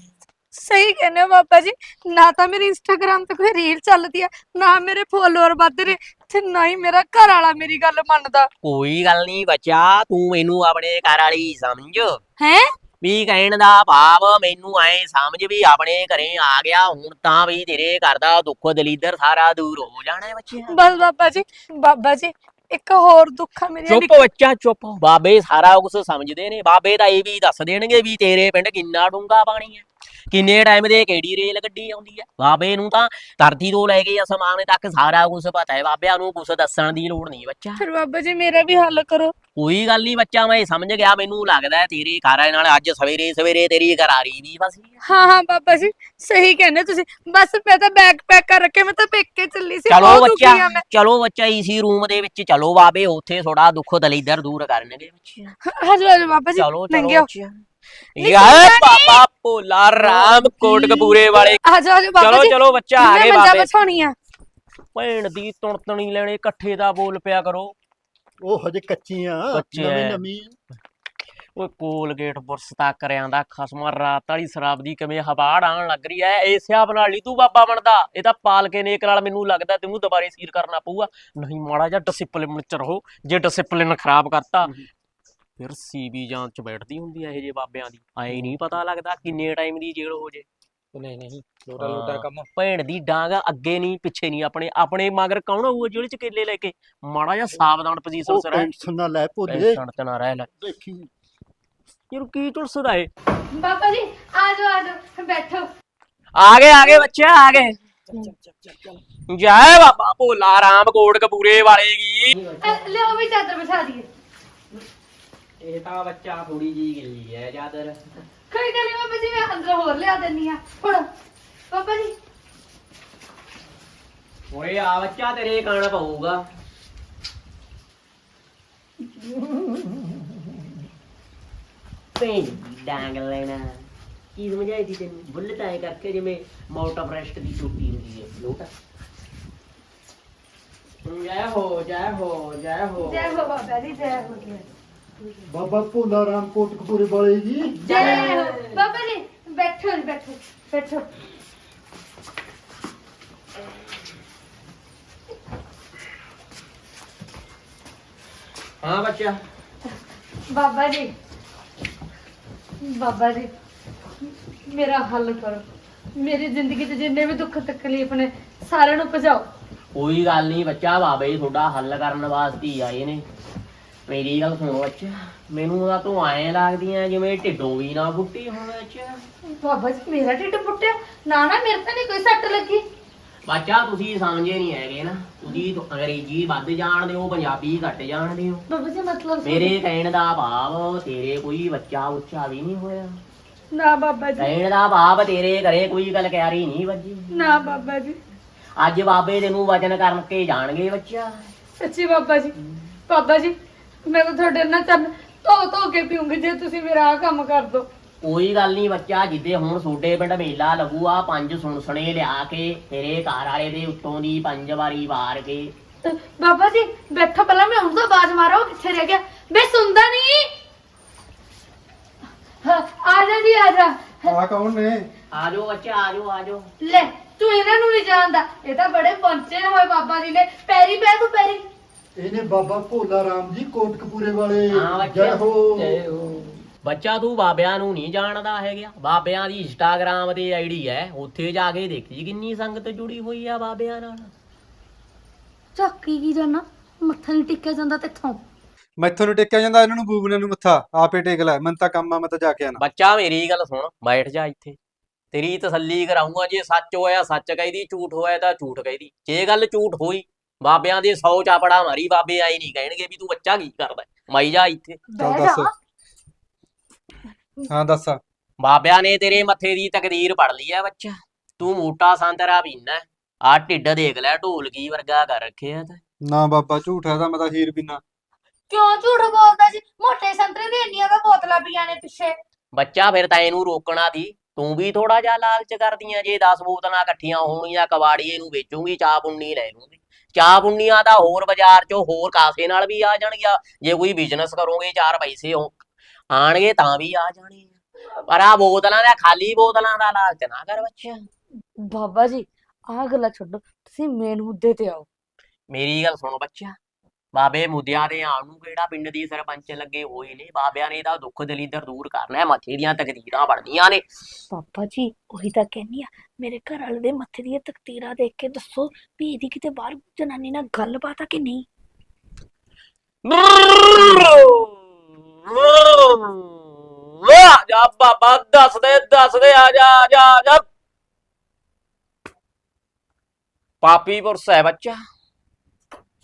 Speaker 5: ਸਹੀ ਕਹਿੰਦੇ ਹੋ ਬਾਬਾ ਜੀ ਨਾ ਤਾਂ ਮੇਰੀ ਇੰਸਟਾਗ੍ਰam ਤੇ ਕੋਈ ਰੀਲ ਚੱਲਦੀ ਆ ਨਾ ਮੇਰੇ ਫੋਲੋਅਰ ਵੱਧ ਰਹੇ ਤੇ ਨਾ ਹੀ ਮੇਰਾ ਘਰ ਵਾਲਾ ਮੇਰੀ ਗੱਲ ਮੰਨਦਾ।
Speaker 1: ਕੋਈ ਗੱਲ ਨਹੀਂ ਬੱਚਾ ਤੂੰ ਮੈਨੂੰ ਆਪਣੇ ਘਰ ਵਾਲੀ ਸਮਝ।
Speaker 5: ਹੈ?
Speaker 1: ਵੀ ਕਹਿਣ ਦਾ ਭਾਵ ਮੈਨੂੰ ਐ ਸਮਝ ਵੀ ਆਪਣੇ ਘਰੇ ਆ ਗਿਆ ਹੁਣ ਤਾਂ ਵੀ ਤੇਰੇ ਘਰ ਦਾ ਦੁੱਖ ਦਲੀਦਰ ਸਾਰਾ ਦੂਰ ਹੋ ਜਾਣਾ ਹੈ ਬੱਚੇ
Speaker 5: ਬਸ ਬਾਬਾ ਜੀ ਬਾਬਾ ਜੀ ਇੱਕ ਹੋਰ ਦੁੱਖ ਆ ਮੇਰੀ
Speaker 1: ਚੁੱਪ ਬੱਚਾ ਚੁੱਪ। ਬਾਬੇ ਸਾਰਾ ਕੁਝ ਸਮਝਦੇ ਨੇ ਬਾਬੇ ਤਾਂ ਇਹ ਵੀ ਦੱਸ ਦੇਣਗੇ ਵੀ ਤੇਰੇ ਪਿੰਡ ਕਿੰਨਾ ਡੂੰਘਾ ਪਾਣੀ ਹੈ। ਕਿੰਨੇ ਟਾਈਮ ਦੇ ਕਿਹੜੀ ਰੇਲ ਗੱਡੀ ਆਉਂਦੀ ਹੈ ਬਾਬੇ ਨੂੰ ਤਾਂ ਧਰਤੀ ਤੋਂ ਲੈ ਕੇ ਅਸਮਾਨ ਤੱਕ ਸਾਰਾ ਕੁਝ ਪਤਾ ਹੈ। ਬਾਬਿਆਂ ਨੂੰ ਕੁਝ ਦੱਸਣ ਦੀ ਲੋੜ ਨਹੀਂ ਬੱਚਾ।
Speaker 5: ਫਿਰ ਬਾਬਾ ਜੀ ਮੇਰਾ ਵੀ ਹੱਲ ਕਰੋ।
Speaker 1: ਕੋਈ ਗੱਲ ਨਹੀਂ ਬੱਚਾ ਮੈਂ ਸਮਝ ਗਿਆ। ਮੈਨੂੰ ਲੱਗਦਾ ਹੈ ਤੇਰੇ ਘਰ ਨਾਲ ਅੱਜ ਸਵੇਰੇ ਸਵੇਰੇ ਤੇਰੀ ਘਰਾਰੀ ਵੀ ਫਸੀ ਹੈ
Speaker 5: ਹਾਂ ਹਾਂ ਬਾਬਾ ਜੀ ਸਹੀ ਕਹਿੰਦੇ ਤੁਸੀਂ। ਬਸ ਮੈਂ ਤਾਂ ਬੈਗ ਪੈਕ ਕਰ ਰੱਖੇ ਮੈਂ ਤਾਂ ਪੇਕੇ ਚੱਲੀ ਸੀ।
Speaker 1: ਚਲੋ ਬੱਚਾ
Speaker 5: ਆ
Speaker 1: ਚਲੋ ਬੱਚਾ ਇਸੀ ਰੂਮ ਦੇ ਵਿੱਚ ਚਲੋ ਬਾਬੇ। ਉੱਥੇ ਥੋੜਾ ਦੁੱਖ ਦਲੀਦਰ ਦੂਰ ਕਰਨਗੇ ਬੱਚਾ
Speaker 5: ਹਜੋ ਹਜੋ ਬਾਬਾ ਜੀ
Speaker 1: ਚਲੋ ਚਲੋ
Speaker 5: ਹੋ। ਨਹੀਂ,
Speaker 1: ਯਾਰ। ਬਾਬਾ ਭੋਲਾ ਰਾਮ ਕੋਟ ਕਪੂਰੇ ਵਾਲੇ।
Speaker 5: ਬਾਬਾ
Speaker 1: ਚਲੋ
Speaker 5: ਜੀ।
Speaker 1: ਚਲੋ ਬੱਚਾ ਆ ਗਏ ਬਾਬੇ।
Speaker 5: ਬਛਾਉਣੀ ਆ।
Speaker 1: ਭੈਣ ਦੀ ਤੁਣਤਣੀ ਲੈਣੇ ਇਕੱਠੇ ਦਾ ਬੋਲ ਪਿਆ ਕਰੋ।
Speaker 2: ਉਹ ਹਜੇ ਕੱਚੀਆਂ
Speaker 1: ਕੱਚੇ
Speaker 2: ਨਵੀਂ
Speaker 1: ਐ।
Speaker 2: ਨਵੀਂ।
Speaker 1: ਓਏ ਕੋਲਗੇਟ ਬੁਰਸ ਤਾਂ ਕਰਿਆਂ ਦਾ ਖਸਮਾ ਰਾਤ ਵਾਲੀ ਸ਼ਰਾਬ ਦੀ ਕਿਵੇਂ ਹਵਾੜ ਆਣ ਲੱਗ ਰਹੀ ਐ। ਇਸ ਹਿਸਾਬ ਨਾਲ ਨਹੀਂ ਤੂੰ ਬਾਬਾ ਬਣਦਾ। ਇਹ ਤਾਂ ਪਾਲ ਕੇ ਨੇਕ ਨਾਲ ਮੈਨੂੰ ਲੱਗਦਾ ਤੈਨੂੰ ਦੁਬਾਰੇ ਸੀਰ ਕਰਨਾ ਪਊਗਾ। ਨਹੀਂ ਮਾੜਾ ਜਿਹਾ ਡਿਸਪਲਿਨ ਚ ਰਹੋ। ਜੇ ਡਿਸਪਲਿਨ ਖਰਾਬ ਕਰਤਾ ਫਿਰ ਸੀਬੀ ਜਾਂਚ ਚ ਬੈਠਦੀ ਹੁੰਦੀ ਐ ਇਹ ਜੇ ਬਾਬਿਆਂ ਦੀ ਐ ਨਹੀਂ ਪਤਾ ਲੱਗਦਾ ਕਿੰਨੇ ਟਾਈਮ ਦੀ ਜੇਲ੍ਹ ਹੋ ਜੇ।
Speaker 3: ਨਹੀਂ ਨਹੀਂ ਲੋਟਾ ਲੋਟਾ। ਕੰਮ।
Speaker 1: ਭੈਣ ਦੀ ਡਾਂਗ ਅੱਗੇ ਨਹੀਂ ਪਿੱਛੇ ਨਹੀਂ ਆਪਣੇ ਆਪਣੇ ਮਗਰ ਕੌਣ ਹੋਊ ਜੇਲ੍ਹ ਚ ਕੇਲੇ ਲੈ ਕੇ? ਮਾੜਾ ਜਿਹਾ ਸਾਵਧਾਨ ਪੋਜੀਸ਼ਨ ਰਹਿ।
Speaker 2: ਟੈਨਸ਼ਨ ਨਾ ਲੈ ਭੋਲੇ
Speaker 1: ਟੈਨਸ਼ਨ ਨਾ ਰਹਿ ਲੈ।
Speaker 2: ਦੇਖੀ।
Speaker 1: ਯਾਰ ਕੀ ਝੁਲਸਦਾ ਏ?
Speaker 5: ਬਾਬਾ ਜੀ ਆ ਜਾਓ ਆ ਜਾਓ ਬੈਠੋ।
Speaker 1: ਆ ਗਏ ਆ ਗਏ ਬੱਚੇ ਆ ਗਏ। ਜੈ ਬਾਬਾ ਭੋਲਾ ਰਾਮ ਕੋਟ ਕਪੂਰੇ ਵਾਲੇ ਕੀ?
Speaker 5: ਅ, ਲਿਆਓ ਵੀ ਚਾਦਰ ਬਿਛਾ ਦਈਏ।
Speaker 1: ਇਹ ਤਾਂ ਬੱਚਾ ਥੋੜੀ ਜੀ ਗਿੱਲੀ ਹੈ ਚਾਦਰ
Speaker 5: ਕੋਈ ਗੱਲ ਨੀ ਬਾਬਾ ਜੀ ਮੈਂ ਅੰਦਰ ਹੋਰ ਲਿਆ ਦਿੰਨੀ ਆ ਫੜੋ। ਬਾਬਾ ਜੀ।
Speaker 1: ਓਏ ਆ ਬੱਚਾ ਤੇਰੇ ਕਾਣ ਪਊਗਾ। ਪੇਂ ਡਾਂਗ ਲੈਣਾ। ਕੀ ਸਮਝਾਈ ਦੀ ਤੈਨੂੰ? ਬੁੱਲਟ ਆਏ ਕਰਕੇ ਜਿਵੇਂ ਮਾਊਂਟ ਐਵਰੈਸਟ ਦੀ ਚੋਟੀ ਹੁੰਦੀ ਹੈ ਲੋਟਾ। ਜੈ ਹੋ ਜੈ ਹੋ ਜੈ ਹੋ।
Speaker 5: ਜੈ ਹੋ ਬਾਬਾ ਜੀ ਜੈ ਹੋ। ਜੈ
Speaker 2: ਬਾਬਾ ਭੋਲਾ ਰਾਮ ਕੋਟਕਪੂਰੇ ਵਾਲੇ ਜੀ।
Speaker 5: ਜੈ ਹੋ। ਬਾਬਾ ਜੀ ਬੈਠੋ ਜੀ, ਬੈਠੋ ਬੈਠੋ।
Speaker 1: ਹਾਂ ਬੱਚਾ।
Speaker 5: ਬਾਬਾ ਜੀ ਬਾਬਾ ਜੀ ਮੇਰਾ ਹੱਲ ਕਰੋ। ਮੇਰੀ ਜ਼ਿੰਦਗੀ 'ਚ ਜਿੰਨੇ ਵੀ ਦੁੱਖ ਤਕਲੀਫ ਨੇ ਸਾਰਿਆਂ ਨੂੰ ਭਜਾਓ।
Speaker 1: ਕੋਈ ਗੱਲ ਨਹੀਂ ਬੱਚਾ ਬਾਬੇ ਤੁਹਾਡਾ ਹੱਲ ਕਰਨ ਵਾਸਤੇ ਹੀ ਆਏ ਨੇ। ਮੇਰੀ ਗੱਲ ਸੁਣੋ ਬੱਚਾ। ਮੈਨੂੰ ਤਾਂ ਤੂੰ ਐਂ ਲੱਗਦੀਆਂ ਜਿਵੇਂ ਢਿੱਡੋਂ ਵੀ ਨਾ ਫੁੱਟੀ ਹੋਵੇ ਬੱਚਾ
Speaker 5: ਬਾਬਾ ਜੀ ਮੇਰਾ ਢਿੱਡ ਪੁੱਟਿਆ ਨਾ ਨਾ ਮੇਰੇ ਤਾਂ ਨਹੀਂ ਕੋਈ ਸੱਟ ਲੱਗੀ।
Speaker 1: ਬੱਚਾ ਤੁਸੀਂ ਸਮਝੇ ਨਹੀਂ ਹੈਗੇ ਨਾ। ਤੁਸੀਂ ਤਾਂ ਅੰਗਰੇਜ਼ੀ ਵੱਧ ਜਾਣਦੇ ਹੋ ਪੰਜਾਬੀ ਘੱਟ ਜਾਣਦੇ ਹੋ।
Speaker 5: ਬਾਬਾ ਜੀ ਮਤਲਬ
Speaker 1: ਮੇਰੇ ਕਹਿਣ ਦਾ ਭਾਵ ਤੇਰੇ ਕੋਈ ਬੱਚਾ ਉੱਚਾ ਵੀ ਨਹੀਂ ਹੋਇਆ।
Speaker 5: ਨਾ ਬਾਬਾ ਜੀ।
Speaker 1: ਕਹਿਣ ਦਾ ਭਾਵ ਤੇਰੇ ਘਰੇ ਕੋਈ ਗੱਲ ਕਹਿਰੀ ਨਹੀਂ ਵੱਜੀ।
Speaker 5: ਨਾ ਬਾਬਾ ਜੀ।
Speaker 1: ਅੱਜ ਬਾਬੇ ਤੈਨੂੰ ਵਚਨ ਕਰਨ ਕੇ ਜਾਣਗੇ ਬੱਚਾ।
Speaker 5: ਸੱਚੀ ਬਾਬਾ ਜੀ। ਬਾਬਾ ਜੀ ਮੈਂ ਤਾਂ ਤੁਹਾਡੇ ਨਾਲ ਚੱਲ ਧੋ ਧੋ ਕੇ ਪੀਉਂਗੀ ਜੇ ਤੁਸੀਂ ਮੇਰਾ ਆਹ ਕੰਮ ਕਰ ਦੋ।
Speaker 1: ਕੋਈ ਗੱਲ ਨਹੀਂ ਬੱਚਾ ਜਿੱਦੇ ਹੁਣ ਸੋਡੇ ਪਿੰਡ ਮੇਲਾ ਲੱਗੂਆ ਪੰਜ ਸੁਣਸਣੇ ਲਿਆ ਕੇ ਤੇਰੇ ਘਰ ਵਾਲੇ ਦੇ ਉੱਤੋਂ ਦੀ ਪੰਜ ਵਾਰੀ ਵਾਰ ਕੇ।
Speaker 5: ਬਾਬਾ ਜੀ ਬੈਠੋ ਪਹਿਲਾਂ ਮੈਂ ਹੁਣ ਤੋਂ ਆਵਾਜ਼ ਮਾਰੋ ਉਹ ਕਿੱਥੇ ਰਹਿ ਗਿਆ? ਬੇ ਸੁਣਦਾ ਨਹੀਂ ਹਾਂ, ਆ ਜਾ ਜੀ ਆ ਜਾ।
Speaker 4: ਆ ਕੌਣ ਨੇ?
Speaker 1: ਆ ਜਾਓ ਬੱਚਾ ਆ ਜਾਓ ਆ ਜਾਓ।
Speaker 5: ਲੈ ਤੂੰ ਇਹਨਾਂ ਨੂੰ ਨਹੀਂ ਜਾਣਦਾ। ਇਹ ਤਾਂ ਬੜੇ ਪਹੁੰਚੇ ਹੋਏ ਬਾਬਾ ਜੀ ਨੇ। ਪੈਰੀ ਪੈ ਤੂੰ ਪੈਰੀ।
Speaker 2: ਇਹਨੇ ਬਾਬਾ ਭੋਲਾ ਰਾਮ ਜੀ ਕੋਟਕਪੂਰੇ ਵਾਲੇ
Speaker 1: ਹਾਂ ਬੱਚਾ
Speaker 2: ਜੈ ਹੋ
Speaker 1: ਬੱਚਾ ਤੂੰ ਬਾਬਿਆਂ ਨੂੰ ਨਹੀਂ ਜਾਣਦਾ ਹੈਗਾ। ਬਾਬਿਆਂ ਦੀ ਇੰਸਟਾਗ੍ਰਾਮ ਤੇ ਆਈਡੀ ਹੈ ਉੱਥੇ ਜਾ ਕੇ ਦੇਖੀ ਕਿੰਨੀ ਸੰਗਤ ਜੁੜੀ ਹੋਈ ਆ ਬਾਬਿਆਂ ਨਾਲ।
Speaker 5: ਝਾਕੀ ਕੀ ਜਾਣਾ ਮੱਥਾ ਨਹੀਂ ਟਿਕਿਆ ਜਾਂਦਾ ਤੇਥੋਂ।
Speaker 4: ਮੈਥੋਂ ਨੂੰ ਟੇਕਿਆ ਜਾਂਦਾ ਇਹਨਾਂ ਨੂੰ ਬੂਬਨੇ ਨੂੰ ਮੱਥਾ ਆਪੇ ਟੇਕ ਲੈ ਮੈਨੂੰ ਤਾਂ ਕੰਮ ਆ ਮੈਂ ਤਾਂ ਜਾ ਕੇ ਆਣਾ
Speaker 1: ਬੱਚਾ ਮੇਰੀ ਗੱਲ ਸੁਣ ਬੈਠ ਜਾ ਇੱਥੇ। ਤੇਰੀ ਤਸੱਲੀ ਕਰਾਉਂਗਾ ਜੇ ਸੱਚ ਹੋਇਆ ਸੱਚ ਕਹੀਦੀ ਝੂਠ ਹੋਇਆ ਤਾਂ ਝੂਠ ਕਹੀਦੀ। ਜੇ ਗੱਲ ਝੂਠ ਹੋਈ ਬਾਬਿਆਂ ਦੇ 100 ਚਾਪੜਾ ਮਾਰੀ ਬਾਬੇ ਆਈ ਨਹੀਂ ਕਹਿਣਗੇ ਵੀ ਤੂੰ ਬੱਚਾ ਕੀ ਕਰਦਾ? ਮਾਈ ਜਾ ਇੱਥੇ।
Speaker 4: ਚੱਲ
Speaker 5: ਬਹਿ
Speaker 4: ਦੱਸ। ਹਾਂ ਦੱਸ।
Speaker 1: ਬਾਬਿਆਂ ਨੇ ਤੇਰੇ ਮੱਥੇ ਦੀ ਤਕਦੀਰ ਪੜ ਲਈ ਹੈ ਬੱਚਾ। ਤੂੰ ਮੋਟਾ ਸੰਤਰਾ ਪੀਨਾ ਆ ਢਿੱਡ ਦੇਖ ਲੈ ਢੋਲਕੀ ਵਰਗਾ ਕਰ ਰੱਖਿਆ ਤਾਂ।
Speaker 4: ਨਾ ਬਾਬਾ ਝੂਠ ਤਾਂ ਮੈਂ ਤਾਂ ਹੀਰ ਪੀਨਾ।
Speaker 5: ਕਿਉਂ ਝੂਠ ਬੋਲਦਾ ਜੀ? ਮੋਟੇ ਸੰਤਰੇ ਦੇ ਇੰਨੀਆਂ ਦਾ ਬੋਤਲਾਂ ਪੀਆਂ ਨੇ ਪਿੱਛੇ।
Speaker 1: ਬੱਚਾ ਫਿਰ ਤਾਂ ਇਹਨੂੰ ਰੋਕਣਾ ਸੀ। ਤੂੰ ਵੀ ਥੋੜਾ ਜਿਹਾ ਲਾਲਚ ਕਰਦੀਆਂ ਜੇ 10 ਬੋਤਲਾਂ ਇਕੱਠੀਆਂ ਹੋਣਗੀਆਂ ਕਬਾੜੀਏ ਨੂੰ ਵੇਚੂਗੀ ਚਾਹ ਪੁੰਨੀ ਲੈ ਲੂੰਗੀ ਚਾਹ ਪੁੰਨੀਆਂ ਤਾਂ ਹੋਰ ਬਾਜ਼ਾਰ 'ਚੋਂ ਹੋਰ ਕਾਸੇ ਨਾਲ ਵੀ ਆ ਜਾਣਗੀਆਂ। ਜੇ ਕੋਈ ਬਿਜ਼ਨਸ ਕਰੋਗੇ ਚਾਰ ਪੈਸੇ ਆਣਗੇ ਤਾਂ ਵੀ ਆ ਜਾਣੇ ਆ। ਪਰ ਆ ਬੋਤਲਾਂ ਦਾ ਖਾਲੀ ਬੋਤਲਾਂ ਦਾ ਲਾਲਚ ਨਾ ਕਰ ਬੱਚਾ
Speaker 5: ਬਾਬਾ ਜੀ ਆਹ ਗੱਲਾਂ ਛੱਡੋ ਤੁਸੀਂ ਮੇਨ ਮੁੱਦੇ ਤੇ ਆਓ।
Speaker 1: ਮੇਰੀ ਗੱਲ ਸੁਣ ਬੱਚਾ ਬਾਬੇ ਮੁੱਦਿਆਂ ਦੇ ਆਉਣ ਨੂੰ ਕਿਹੜਾ ਪਿੰਡ ਦੀ ਸਰਪੰਚ ਲੱਗੇ? ਹੋਏ ਨੇ। ਬਾਬਿਆਂ ਨੇ ਤਾਂ ਦੁੱਖ ਦਲਿੱਦਰ ਦੂਰ ਕਰਨਾ ਹੈ। ਮੱਥੇ ਦੀਆਂ ਤਕਦੀਰਾਂ ਬਣਦੀਆਂ ਨੇ।
Speaker 5: ਪਾਪਾ ਜੀ ਉਹੀ ਤਾਂ ਕਹਿੰਨੀ ਆ ਮੇਰੇ ਘਰ ਵਾਲੇ ਦੇ ਮੱਥੇ ਦੀਆਂ ਤਕਤੀਰਾਂ ਦੇਖ ਕੇ ਦੱਸੋ ਵੀ ਇਹਦੀ ਕਿਤੇ ਬਾਹਰ ਜਨਾਨੀ ਨਾਲ ਗੱਲਬਾਤ ਆ ਕਿ ਨਹੀਂ?
Speaker 1: ਆ ਜਾ ਬਾਬਾ ਦੱਸ ਦੇ ਦੱਸ ਦੇ ਆ ਜਾ ਆ ਜਾ ਆ ਜਾ। ਪਾਪੀ ਪੁਰਸ ਹੈ ਬੱਚਾ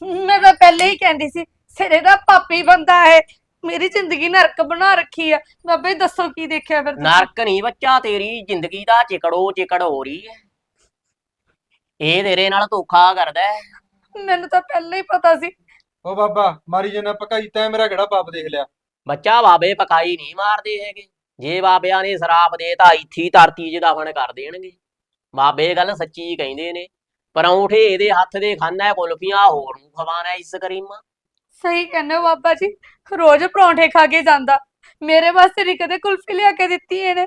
Speaker 5: ਮੈਂ ਤਾਂ ਪਹਿਲੇ ਹੀ ਕਹਿੰਦੀ ਸੀ ਸਿਰੇ ਦਾ ਪਾਪੀ ਬੰਦਾ ਹੈ ਮੇਰੀ ਜ਼ਿੰਦਗੀ ਨਰਕ ਬਣਾ ਰੱਖੀ ਆ। ਬਾਬੇ ਦੱਸੋ ਕੀ ਦੇਖਿਆ ਫਿਰ ਤੁਸੀਂ?
Speaker 1: ਨਰਕ ਨਹੀਂ ਬੱਚਾ ਤੇਰੀ ਜ਼ਿੰਦਗੀ ਦਾ ਚਿਕੜੋ ਚਿਕੜ ਹੋ ਰਹੀ ਹੈ। ਇਹ ਤੇਰੇ ਨਾਲ ਧੋਖਾ ਕਰਦਾ ਹੈ।
Speaker 5: ਮੈਨੂੰ ਤਾਂ ਪਹਿਲੇ ਹੀ ਪਤਾ ਸੀ।
Speaker 4: ਓ ਬਾਬਾ ਮਾਰੀ ਜਨਾ ਪਕਾਈ ਤੈਂ ਮੇਰਾ ਕਿਹੜਾ ਪਾਪ ਦੇਖ ਲਿਆ?
Speaker 1: ਬੱਚਾ ਬਾਬੇ ਪਕਾਈ ਨਹੀਂ ਮਾਰਦੇ ਹੈਗੇ। ਜੇ ਬਾਬਿਆਂ ਨੇ ਸ਼ਰਾਪ ਦੇ ਤਾਂ ਇੱਥੇ ਧਰਤੀ 'ਚ ਦਫਨ ਕਰ ਦੇਣਗੇ। ਬਾਬੇ ਗੱਲ ਸੱਚੀ ਕਹਿੰਦੇ ਨੇ। ਪਰੌਂਠੇ ਇਹਦੇ ਹੱਥ ਦੇ ਖਾਣਾ ਕੁਲਫੀਆਂ ਹੋਰ ਨੂੰ ਖਵਾਣਾ ਇਸ ਕਰੀਮਾ।
Speaker 5: ਸਹੀ ਕਹਿੰਦੇ ਹੋ ਬਾਬਾ ਜੀ ਰੋਜ਼ ਪਰੌਂਠੇ ਖਾ ਕੇ ਜਾਂਦਾ। ਮੇਰੇ ਵਾਸਤੇ ਨਹੀਂ ਕਦੇ ਕੁਲਫੀ ਲਿਆ ਕੇ ਦਿੱਤੀ ਇਹਨੇ।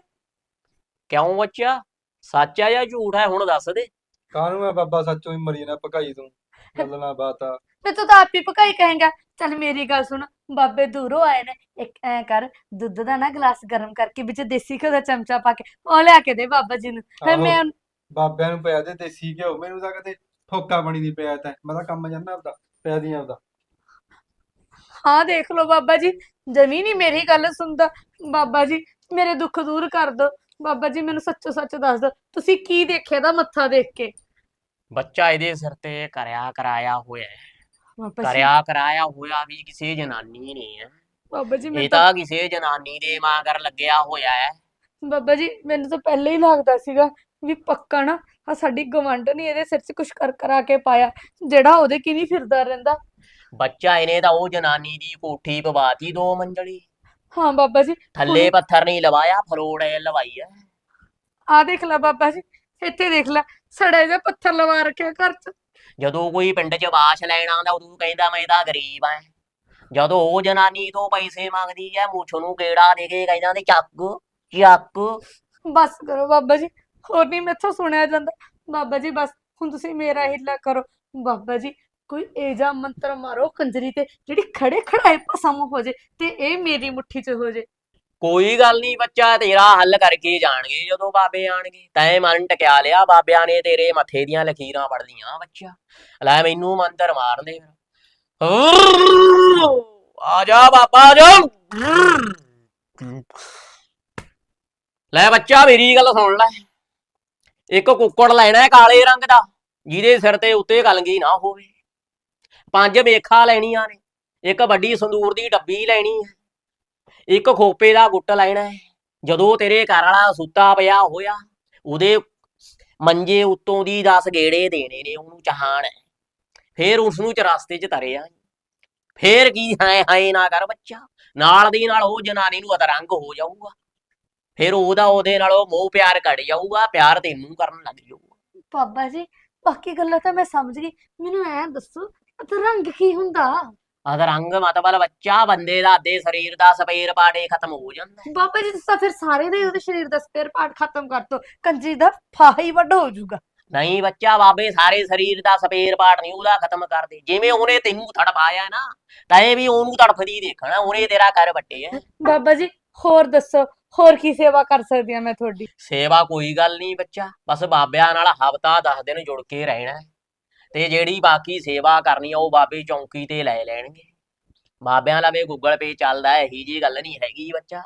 Speaker 1: ਕਿਉਂ ਬੱਚਾ? ਸੱਚ ਜਾਂ ਝੂਠ ਹੈ ਹੁਣ ਦੱਸ ਦੇ।
Speaker 4: ਕਾਹਨੂੰ ਮੈਂ ਬਾਬਾ ਸੱਚੋਂ ਹੀ ਮਰੀ ਨਾ ਪਕਾਈ ਤੂੰ। ਗੱਲ ਨਾ ਬਾਤ। ਆ
Speaker 5: ਤੇ ਤੂੰ ਤਾਂ ਆਪ ਹੀ ਪਕਾਈ ਕਹੇਗਾ। ਚੱਲ ਮੇਰੀ ਗੱਲ ਸੁਣ ਬਾਬੇ ਦੂਰੋਂ ਆਏ ਨੇ। ਇੱਕ ਐ ਕਰ ਦੁੱਧ ਦਾ ਨਾ ਗਲਾਸ ਗਰਮ ਕਰਕੇ ਵਿੱਚ ਦੇਸੀ ਘਿਓ ਦਾ ਚਮਚਾ ਪਾ ਕੇ ਉਹ ਲਿਆ ਕੇ ਦੇ ਬਾਬਾ ਜੀ ਨੂੰ। ਫਿਰ
Speaker 4: ਆਹੋ,
Speaker 5: ਮੈਂ
Speaker 4: ਬਾਬਿਆਂ ਨੂੰ ਪਿਆ ਦੇ ਦੇਸੀ ਘਿਓ। ਮੈਨੂੰ ਤਾਂ ਕਦੇ ਠੋਕਾ ਬਣੀ ਨਹੀਂ ਪਿਆ ਤੈਂ। ਮੈਂ ਤਾਂ ਕੰਮ ਜਾਣਾ ਆਪਦਾ ਪਿਆ ਦੀ ਆਪਦਾ।
Speaker 5: ਹਾਂ ਦੇਖ ਲਓ ਬਾਬਾ ਜੀ ਜਮੀ ਨਹੀਂ ਮੇਰੀ ਗੱਲ ਸੁਣਦਾ। ਬਾਬਾ ਜੀ ਮੇਰੇ ਦੁੱਖ ਦੂਰ ਕਰ ਦਿਓ ਬਾਬਾ ਜੀ ਮੈਨੂੰ ਸੱਚੋ ਸੱਚ ਦੱਸ ਦਿਓ ਤੁਸੀਂ ਕੀ ਦੇਖਿਆ ਦਾ ਮੱਥਾ ਦੇਖ ਕੇ?
Speaker 1: ਬੱਚਾ ਇਹਦੇ ਸਿਰ ਤੇ ਕਰਿਆ ਕਰਾਇਆ ਹੋਇਆ ਹੈ।
Speaker 5: ਬਾਬਾ ਜੀ।
Speaker 1: ਕਰਿਆ ਕਰਾਇਆ ਹੋਇਆ ਵੀ ਕਿਸੇ ਜਨਾਨੀ ਨੇ ਹੈ।
Speaker 5: ਬਾਬਾ ਜੀ
Speaker 1: ਇਹ
Speaker 5: ਮੈਨੂੰ
Speaker 1: ਤਾਂ ਕਿਸੇ ਜਨਾਨੀ ਦੇ ਮਾਂਗਰ ਲੱਗਿਆ ਹੋਇਆ ਹੈ।
Speaker 5: ਬਾਬਾ ਜੀ ਮੈਨੂੰ ਤਾਂ ਪਹਿਲਾਂ ਹੀ ਲੱਗਦਾ ਸੀਗਾ ਵੀ ਪੱਕਾ ਨਾ ਆ ਸਾਡੀ ਗਵੰਡ ਨੇ ਇਹਦੇ ਸਿਰ 'ਚ ਕੁਝ ਕਰ ਕਰਾ ਕੇ ਪਾਇਆ ਜਿਹੜਾ ਉਹਦੇ ਕੀ ਨਹੀਂ ਫਿਰਦਾ ਰਹਿੰਦਾ।
Speaker 1: ਬੱਚਾ ਇਹਨੇ ਤਾਂ ਉਹ ਜਨਾਨੀ ਦੀ ਕੋਠੀ ਪਵਾਤੀ ਦੋ ਮੰਜ਼ਲੀ।
Speaker 5: ਹਾਂ ਬਾਬਾ ਜੀ
Speaker 1: ਥੱਲੇ ਪੱਥਰ ਨਹੀਂ ਲਵਾਇਆ ਫਲੋੜ ਐ ਲਵਾਈ ਹੈ
Speaker 5: ਆ ਦੇਖ ਲੈ ਬਾਬਾ ਜੀ ਇੱਥੇ ਦੇਖ ਲੈ ਸੜੇ ਜਿਹੇ ਪੱਥਰ ਲਵਾ ਰੱਖਿਆ ਘਰ 'ਚ।
Speaker 1: ਜਦੋਂ ਕੋਈ ਪਿੰਡ 'ਚ ਬਾਸ਼ ਲੈਣ ਆਉਂਦਾ ਉਦੋਂ ਕਹਿੰਦਾ ਮੈਂ ਤਾਂ ਗਰੀਬ ਐ ਜਦੋਂ ਉਹ ਜਨਾਨੀ ਤੋਂ ਪੈਸੇ ਮੰਗਦੀ ਐ ਮੁੱਛ ਨੂੰ ਗੇੜਾ ਦੇ ਕੇ ਕਹਿੰਦਾ ਤੇ ਚੱਕ ਚੱਕ।
Speaker 5: ਬਸ ਕਰੋ ਬਾਬਾ ਜੀ ਹੋਰ ਨਹੀਂ ਮੈਥੋਂ ਸੁਣਿਆ ਜਾਂਦਾ। ਬਾਬਾ ਜੀ, ਬਸ ਹੁਣ ਤੁਸੀਂ ਮੇਰਾ ਹਿੱਲਾ ਕਰੋ। ਬਾਬਾ ਜੀ, ਕੋਈ ਏਜਾ ਮੰਤਰ ਮਾਰੋ ਕੰਜਰੀ ਤੇ, ਜਿਹੜੀ ਖੜੇ ਖੜਾਏ ਭਸਮ ਹੋ ਜੇ ਤੇ ਇਹ ਮੇਰੀ ਮੁੱਠੀ 'ਚ ਹੋ ਜੇ।
Speaker 1: ਕੋਈ ਗੱਲ ਨਹੀਂ ਬੱਚਾ ਤੇਰਾ ਹੱਲ ਕਰਕੇ ਜਾਣਗੇ, ਜਦੋਂ ਬਾਬੇ ਆਣਗੇ। ਤੈਂ ਮਨ ਟਕਿਆ ਲਿਆ, ਬਾਬਿਆਂ ਨੇ ਤੇਰੇ ਮੱਥੇ ਦੀਆਂ ਲਕੀਰਾਂ ਪੜ ਲੀਆਂ ਬੱਚਾ। ਲੈ ਮੈਨੂੰ ਮੰਤਰ ਮਾਰ ਦੇ ਆ ਜਾ ਬਾਬਾ ਆ ਜਾ। ਲੈ ਬੱਚਾ, ਮੇਰੀ ਗੱਲ ਸੁਣ ਲੈ। ਇੱਕ ਕੁੱਕੜ ਲੈਣਾ ਹੈ ਕਾਲੇ ਰੰਗ ਦਾ, ਜਿਹਦੇ ਸਿਰ ਤੇ ਉੱਤੇ ਕਲਗੀ ਨਾ ਹੋਵੇ। ਪੰਜ ਮੇਖਾਂ ਲੈਣੀਆਂ ਨੇ, ਇੱਕ ਵੱਡੀ ਸੰਦੂਰ ਦੀ ਡੱਬੀ ਲੈਣੀ ਹੈ, ਇੱਕ ਖੋਪੇ ਦਾ ਗੁੱਟ ਲੈਣਾ ਹੈ। ਜਦੋਂ ਤੇਰੇ ਘਰ ਵਾਲਾ ਸੁੱਤਾ ਪਿਆ ਹੋਇਆ, ਉਹਦੇ ਮੰਜੇ ਉੱਤੋਂ ਦੀ 10 ਗੇੜੇ ਦੇਣੇ ਨੇ ਉਹਨੂੰ ਚਾਹਣ। ਫੇਰ ਉਸ ਨੂੰ ਚਰਸਤੇ 'ਚ ਤਰਿਆ। ਫੇਰ ਕੀ ਹਾਏ ਹਾਏ ਨਾ ਕਰ ਬੱਚਾ, ਨਾਲ ਦੀ ਨਾਲ ਉਹ ਜਨਾਨੀ ਨੂੰ ਅਤਰੰਗ ਹੋ ਜਾਊਗਾ। ਫਿਰ ਉਹਦਾ ਉਹਦੇ ਨਾਲ ਉਹ ਮੋਹ ਪਿਆਰ ਘਟ ਜਾਊਗਾ ਪਿਆਰ ਤੈਨੂੰ ਕਰਨ ਲੱਗ ਜਾਊਗਾ।
Speaker 5: ਬਾਬਾ ਜੀ ਬਾਕੀ ਗੱਲਾਂ ਤਾਂ ਮੈਂ ਸਮਝ ਗਈ। ਮੈਨੂੰ ਐ ਦੱਸੋ ਅਧਰੰਗ ਕੀ ਹੁੰਦਾ?
Speaker 1: ਅਧਰੰਗ ਮਤਲਬ ਬੱਚਾ ਬੰਦੇ ਦਾ ਅੱਧੇ ਸਰੀਰ ਦਾ ਸਪੇਰ ਪਾੜੇ ਖਤਮ ਹੋ ਜਾਂਦਾ। ਹੈ।
Speaker 5: ਬਾਬਾ ਜੀ ਤੁਸੀਂ ਫਿਰ ਸਾਰੇ ਦੇ ਉਹਦੇ ਸਰੀਰ ਦਾ ਸਪੇਅਰ ਪਾਰਟ ਖਤਮ ਕਰ ਦੋ। ਕੰਜਰੀ ਦਾ ਫਾਹਾ ਹੀ ਵੱਡਾ ਹੋ ਜਾਊਗਾ।
Speaker 1: ਨਹੀਂ ਬੱਚਾ ਬਾਬੇ ਸਾਰੇ ਸਰੀਰ ਦਾ ਸਪੇਰ ਪਾਰਟ ਨਹੀਂ ਉਹਦਾ ਖਤਮ ਕਰਦੇ ਜਿਵੇਂ ਉਹਨੇ ਤੈਨੂੰ ਥੜ ਪਾਇਆ ਨਾ ਤਾਂ ਇਹ ਵੀ ਉਹਨੂੰ ਤੜਫਦੀ ਦੇਖਣਾ ਉਹਨੇ ਤੇਰਾ ਕਰ ਵੱਟੇ ਹੈ
Speaker 5: ਬਾਬਾ ਜੀ ਹੋਰ ਦੱਸੋ ਹੋਰ ਕੀ ਸੇਵਾ ਕਰ ਸਕਦੀ ਹਾਂ ਮੈਂ ਤੁਹਾਡੀ?
Speaker 1: ਸੇਵਾ ਕੋਈ ਗੱਲ ਨਹੀਂ ਬੱਚਾ, ਬਸ ਬਾਬਿਆਂ ਨਾਲ ਹਫਤਾ 10 ਦਿਨ ਜੁੜ ਕੇ ਰਹਿਣਾ ਹੈ। ਤੇ ਜਿਹੜੀ ਬਾਕੀ ਸੇਵਾ ਕਰਨੀ ਆ, ਉਹ ਬਾਬੇ ਚੌਂਕੀ ਤੇ ਲੈ ਲੈਣਗੇ। ਬਾਬਿਆਂ ਲਵੇ ਗੂਗਲ ਪੇ ਚੱਲਦਾ ਹੈ ਇਹੀ ਜੀ ਗੱਲ ਨਹੀਂ ਹੈਗੀ ਬੱਚਾ।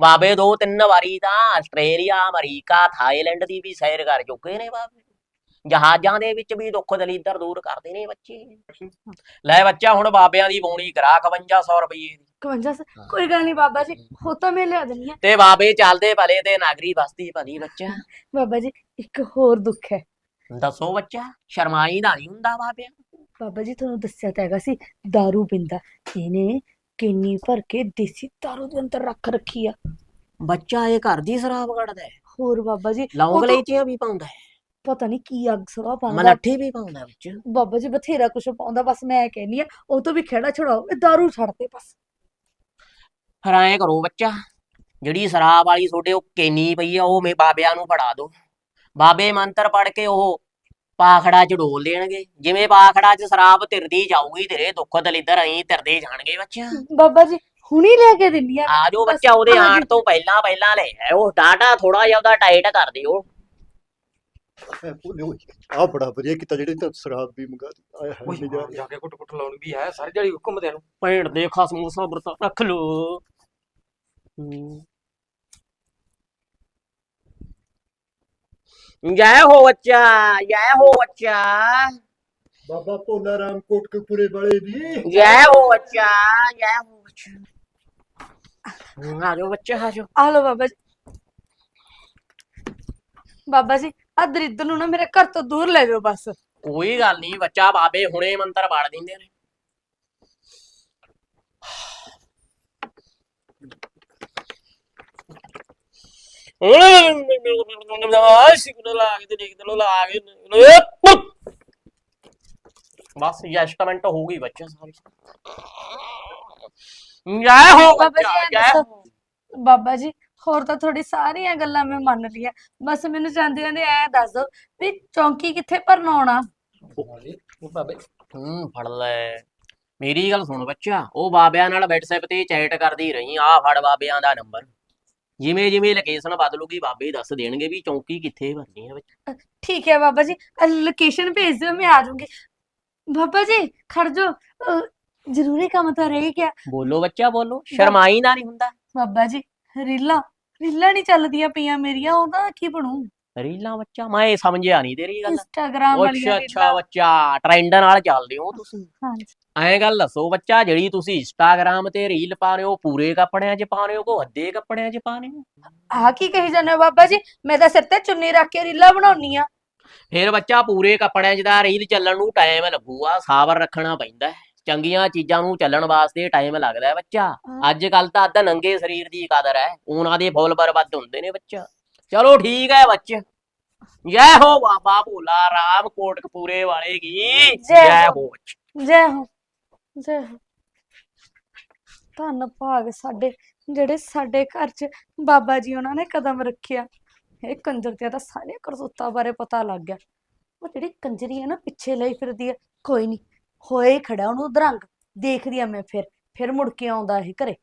Speaker 1: ਬਾਬੇ ਦੋ ਤਿੰਨ ਵਾਰੀ ਤਾਂ ਆਸਟ੍ਰੇਲੀਆ, ਅਮਰੀਕਾ, ਥਾਈਲੈਂਡ ਦੀ ਵੀ ਸੈਰ ਕਰ ਚੁੱਕੇ ਨੇ ਬਾਬੇ। ਜਹਾਜ਼ਾਂ ਦੇ ਵਿੱਚ ਵੀ ਦੁੱਖ ਦਲੀਦਰ ਦੂਰ ਕਰਦੇ ਨੇ ਬੱਚੇ ਲੈ ਬੱਚਾ ਹੁਣ ਬਾਬਿਆਂ ਦੀ ਬੋਣੀ ਕਰਾ 5100 ਰੁਪਏ ਦੀ
Speaker 5: 51 ਕੋਈ ਗੱਲ ਨਹੀਂ ਬਾਬਾ ਜੀ ਉਹ ਤਾਂ ਮੈਂ ਲਿਆ ਦਿੰਦੀ ਹਾਂ
Speaker 1: ਤੇ ਬਾਬੇ ਚੱਲਦੇ ਭਲੇ ਤੇ ਨਾਗਰੀ ਬਸਤੀ ਭਲੀ ਬੱਚਾ
Speaker 5: ਬਾਬਾ ਜੀ ਇੱਕ ਹੋਰ ਦੁੱਖ ਹੈ
Speaker 1: ਦੱਸੋ ਬੱਚਾ ਸ਼ਰਮਾਈ ਦਾ ਨਹੀਂ ਹੁੰਦਾ ਬਾਬਿਆਂ
Speaker 5: ਬਾਬਾ ਜੀ ਤੁਹਾਨੂੰ ਦੱਸਿਆ ਤਾਂ ਹੈਗਾ ਸੀ दारू ਪੀਂਦਾ ਇਹਨੇ ਕਿੰਨੀ ਭਰ ਕੇ ਦੇਸੀ दारू ਦੇ ਅੰਦਰ ਰੱਖ ਰੱਖੀ ਆ
Speaker 1: ਬੱਚਾ ਇਹ ਘਰ ਦੀ ਸ਼ਰਾਬ ਕੱਢਦਾ ਹੈ
Speaker 5: ਹੋਰ ਬਾਬਾ ਜੀ
Speaker 1: ਲੌਂਗ
Speaker 5: ਉਹ ਤਾਂ-
Speaker 1: ਲੈਚੀਆਂ ਵੀ ਪਾਉਂਦਾ ਹੈ
Speaker 5: ਪਤਾ ਨਹੀਂ ਕੀ ਅੱਗ ਸੜਾ ਪਾਉਂਦਾ।
Speaker 1: ਮਲੱਠੀ ਵੀ ਪਾਉਂਦਾ ਵਿੱਚ।
Speaker 5: ਬਾਬਾ ਜੀ ਬਥੇਰਾ ਕੁਛ ਪਾਉਂਦਾ ਬਸ ਮੈਂ ਕਹਿੰਨੀ ਆ ਉਹ ਤੋਂ ਵੀ ਖੇੜਾ ਛੁਡਾਓ ਇਹ दारू ਛੱਡ ਦੇ ਬਸ।
Speaker 1: ਫਿਰ ਐਂ ਕਰੋ ਬੱਚਾ ਜਿਹੜੀ ਸ਼ਰਾਬ ਵਾਲੀ ਤੁਹਾਡੇ ਉਹ ਕੇਨੀ ਪਈ ਆ ਉਹ ਮੇ ਬਾਬਿਆਂ ਨੂੰ ਫੜਾ ਦਿਓ। ਬਾਬੇ ਮੰਤਰ ਪੜ ਕੇ ਉਹ ਪਾਖੜਾ ਚ ਡੋਲ ਦੇਣਗੇ। ਜਿਵੇਂ ਪਾਖੜਾ ਚ ਸ਼ਰਾਬ ਤਿਰਦੀ ਜਾਊਗੀ ਤੇਰੇ ਦੁੱਖ ਦਲਿੱਦਰ ਐਂ ਤਿਰਦੇ ਜਾਣਗੇ ਬੱਚਾ।
Speaker 5: ਬਾਬਾ ਜੀ ਹੁਣੀ ਲੈ ਕੇ ਦਿੰਨੀ ਆ।
Speaker 1: ਆ ਜਾਓ ਬੱਚਾ ਉਹਦੇ ਆਣ। ਤੋਂ ਪਹਿਲਾਂ ਪਹਿਲਾਂ ਲੈ ਆਓ ਡਾਟਾ ਥੋੜਾ ਜਿਹਾ ਉਹਦਾ ਟਾਈਟ ਕਰ ਦਿਓ।
Speaker 2: ਆ ਬੜਾ ਵਧੀਆ ਕੀਤਾ ਜਿਹੜੇ ਤਾਂ ਸ਼ਰਾਬ ਵੀ ਮੰਗਾ ਦਿੱਤੀ। ਆਏ ਹਾਏ
Speaker 3: ਓਏ
Speaker 2: ਨਜ਼ਾਰੇ।
Speaker 3: ਜਾ ਕੇ ਕੁੱਟ ਕੁੱਟ ਲਾਉਣ ਵੀ ਹੈ ਸਾਰੀ ਦਿਹਾੜੀ ਘੁੰਮਦੇ ਨੂੰ
Speaker 1: ਭੈਣ ਦੇ ਖਸਮ ਸਬਰ ਤਾਂ ਰੱਖ ਲੋ ਜੈ ਹੋ ਬੱਚਾ ਜੈ ਹੋ ਬੱਚਾ।
Speaker 2: ਬਾਬਾ ਭੋਲਾ ਰਾਮ ਕੋਟਕਪੂਰੇ ਵਾਲੇ ਦੀ।
Speaker 1: ਜੈ ਹੋ ਬੱਚਾ ਜੈ ਹੋ ਬੱਚਾ। ਆ ਜਾਓ ਬੱਚਾ ਆ ਜਾਓ।
Speaker 5: ਆ ਲਓ ਬਾਬਾ ਜੀ। ਬਾਬਾ ਜੀ ਆ ਦਰਿੱਦਰ ਨੂੰ ਨਾ ਮੇਰੇ ਘਰ ਤੋਂ ਦੂਰ ਲੈ ਜਾਓ ਬਸ।
Speaker 1: ਕੋਈ ਗੱਲ ਨਹੀਂ ਬੱਚਾ ਬਾਬੇ ਹੁਣੇ ਮੰਤਰ ਪੜ ਦਿੰਦੇ ਨੇ। ਬਸ ਯਸ਼ਟਮੈਂਟ ਹੋ ਗਈ ਬੱਚਾ ਸਾਰੀ। ਜੈ ਹੋ
Speaker 5: ਬਾਬਾ
Speaker 1: ਬੱਚਾ
Speaker 5: ਜੀ ਐਂ
Speaker 1: ਜੈ
Speaker 5: ਦੱਸੋ।
Speaker 1: ਹੋ
Speaker 5: ਬਾਬਾ ਜੀ ਹੋਰ ਤਾਂ ਤੁਹਾਡੀ ਸਾਰੀਆਂ ਗੱਲਾਂ ਮੈਂ ਮੰਨ ਲਈਆਂ ਬਸ ਮੈਨੂੰ ਜਾਂਦੇ ਨੇ ਐ ਦੱਸ ਦਿਓ ਵੀ ਚੌਂਕੀ ਕਿੱਥੇ ਭਰਨ ਆਉਣਾ?
Speaker 3: ਉਹ ਬਾਬੇ
Speaker 1: ਹੂੰ ਫੜ ਲੈ। ਮੇਰੀ ਗੱਲ ਸੁਣ ਬੱਚਾ ਉਹ ਬਾਬਿਆਂ ਨਾਲ WhatsApp ਤੇ ਚੈਟ ਕਰਦੀ ਰਹੀ ਆ ਫੜ ਬਾਬਿਆਂ ਦਾ ਨੰਬਰ। ਜਿਵੇਂ ਜਿਵੇਂ ਲੋਕੇਸ਼ਨ ਬਦਲੂਗੀ ਬਾਬੇ ਦੱਸ ਦੇਣਗੇ ਵੀ ਚੌਂਕੀ ਕਿੱਥੇ ਭਰਨੀ ਹੈ ਬੱਚਾ।
Speaker 5: ਠੀਕ ਹੈ ਬਾਬਾ ਜੀ ਲੋਕੇਸ਼ਨ ਭੇਜ ਦਿਓ ਮੈਂ ਆ ਜਾਊਂਗੀ। ਬਾਬਾ ਜੀ ਖੜ ਜਾਓ। ਜ਼ਰੂਰੀ ਕੰਮ ਤਾਂ ਰਹਿ ਗਿਆ।
Speaker 1: ਬੋਲੋ ਬੱਚਾ ਬੋਲੋ। ਸ਼ਰਮਾਈ ਨਾ ਨਹੀਂ ਹੁੰਦਾ।
Speaker 5: ਬਾਬਾ ਜੀ ਰੀਲਾਂ ਰੀਲਾਂ ਨਹੀਂ ਚੱਲਦੀਆਂ ਪਈਆਂ ਮੇਰੀਆਂ ਉਹਦਾ ਕੀ ਬਣੂ?
Speaker 1: ਰੀਲਾਂ ਬੱਚਾ ਮੈਂ ਇਹ ਸਮਝਿਆ ਨਹੀਂ ਤੇਰੀ ਗੱਲ।
Speaker 5: ਇੰਸਟਾਗ੍ਰਾਮ ਵਾਲੀਆਂ
Speaker 1: ਅੱਛਾ ਅੱਛਾ
Speaker 5: ਰੀਲਾਂ।
Speaker 1: ਬੱਚਾ ਟ੍ਰੈਂਡ ਨਾਲ ਚੱਲਦੇ ਹੋ ਤੁਸੀਂ।
Speaker 5: ਹਾਂਜੀ।
Speaker 1: ਐਂ ਗੱਲ ਦੱਸੋ ਬੱਚਾ ਜਿਹੜੀ ਤੁਸੀਂ ਇੰਸਟਾਗ੍ਰਾਮ ਤੇ ਰੀਲ ਪਾ ਰਹੇ ਹੋ ਪੂਰੇ ਕੱਪੜਿਆਂ 'ਚ ਪਾ ਰਹੇ ਹੋ ਕੋ ਅੱਧੇ ਕੱਪੜਿਆਂ 'ਚ ਪਾ ਰਹੇ ਹੋ?
Speaker 5: ਆਹ ਕੀ ਕਹੀ ਜਾਂਦੇ ਹੋ ਬਾਬਾ ਜੀ? ਮੈਂ ਤਾਂ ਸਿਰ ਤੇ ਚੁੰਨੀ ਰੱਖ ਕੇ ਰੀਲਾਂ ਬਣਾਉਣੀ ਆ
Speaker 1: ਫਿਰ ਬੱਚਾ ਪੂਰੇ ਕੱਪੜਿਆਂ 'ਚ ਦਾ ਰੀਲ ਚੱਲਣ ਨੂੰ ਟਾਈਮ ਲੱਗੂਗਾ ਸਾਬਰ ਰੱਖਣਾ ਪੈਂਦਾ ਹੈ। ਚੰਗੀਆਂ ਚੀਜ਼ਾਂ ਨੂੰ ਚੱਲਣ ਵਾਸਤੇ ਟਾਈਮ ਲੱਗਦਾ ਹੈ ਬੱਚਾ। ਅੱਜ ਕੱਲ ਤਾਂ ਅੱਧ ਨੰਗੇ ਸਰੀਰ ਦੀ ਕਦਰ ਹੈ। ਉਹਨਾਂ ਦੇ ਫੁੱਲ ਵੱਧ ਹੁੰਦੇ ਨੇ ਬੱਚਾ। ਚਲੋ ਠੀਕ ਹੈ ਬੱਚੇ। ਜੈ ਹੋ ਬਾਬਾ ਭੋਲਾ ਰਾਮ ਕੋਟਕਪੂਰੇ ਵਾਲੇ ਕੀ।
Speaker 5: ਜੈ ਹੋ। ਜੈ ਹੋ। ਜੈ ਹੋ। ਧੰਨ ਭਾਗ ਸਾਡੇ ਜਿਹੜੇ ਸਾਡੇ ਘਰ 'ਚ ਬਾਬਾ ਜੀ ਉਹਨਾਂ ਨੇ ਕਦਮ ਰੱਖਿਆ। ਇਹ ਕੰਜਰ ਤੇ ਤਾਂ ਸਾਰੇ ਕਰਤੂਤਾਂ ਬਾਰੇ ਪਤਾ ਲੱਗ ਗਿਆ। ਉਹ ਜਿਹੜੀ ਕੰਜਰੀ ਹੈ ਨਾ ਪਿੱਛੇ ਲਈ ਫਿਰਦੀ ਹੈ। ਕੋਈ ਨਹੀਂ ਹੋਏ ਖੜਾ ਉਹਨੂੰ ਦਰੰਗ ਦੇਖਦੀ ਆ ਮੈਂ ਫਿਰ ਫਿਰ ਮੁੜ ਕੇ ਆਉਂਦਾ ਇਹ ਘਰੇ।